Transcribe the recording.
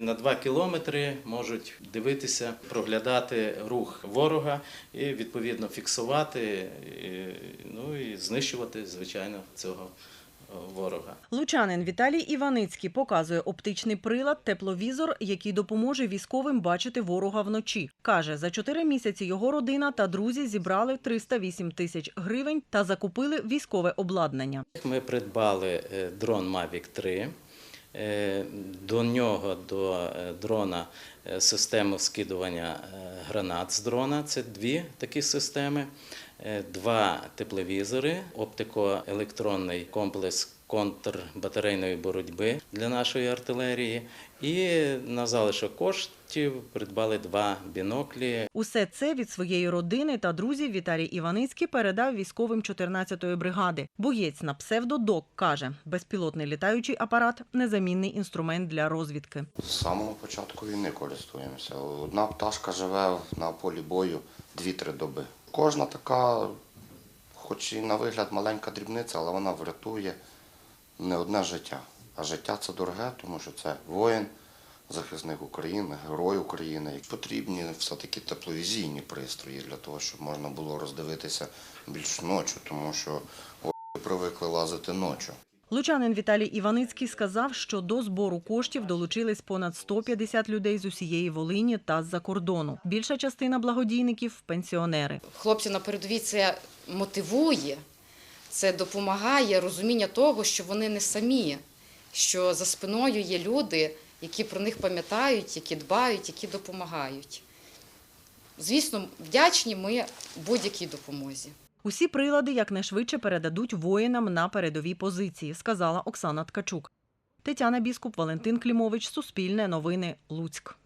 На два кілометри можуть дивитися, проглядати рух ворога і відповідно фіксувати, ну і знищувати, звичайно, цього е, ворога. Лучанин Віталій Іваницький показує оптичний прилад, тепловізор, який допоможе військовим бачити ворога вночі. Каже, за чотири місяці його родина та друзі зібрали 308 тисяч гривень та закупили військове обладнання. Ми придбали е, дрон Mavic 3. Е, До нього, до е, дрона, е, систему скидування гранат з дрона. Це дві такі системи, два тепловізори, оптико-електронний комплекс контрбатарейної боротьби для нашої артилерії. І на залишок коштів придбали два біноклі Усе це від своєї родини та друзів Віталій Іваницький передав військовим 14-ї бригади. Боєць на псевдодок каже, безпілотний літаючий апарат незамінний інструмент для розвідки. З самого початку війни користуємося. Одна пташка живе на полі бою 2-3 доби. Кожна така, хоч і на вигляд маленька дрібниця, але вона врятує не одне життя. А життя це дороге, тому що це воїн, захисник України, герой України. І Потрібні все-таки тепловізійні пристрої для того, щоб можна було роздивитися більш ночі, тому що привикли лазити ночі. Лучанин Віталій Іваницький сказав, що до збору коштів долучились понад 150 людей з усієї Волині та з-за кордону. Більша частина благодійників пенсіонери. Хлопці на передовій це мотивує, це допомагає розуміння того, що вони не самі, що за спиною є люди, які про них пам'ятають, які дбають, які допомагають. Звісно, вдячні ми будь-якій допомозі. Усі прилади якнайшвидше передадуть воїнам на передові позиції, сказала Оксана Ткачук. Тетяна Біскуп, Валентин Клімович, Суспільне новини, Луцьк.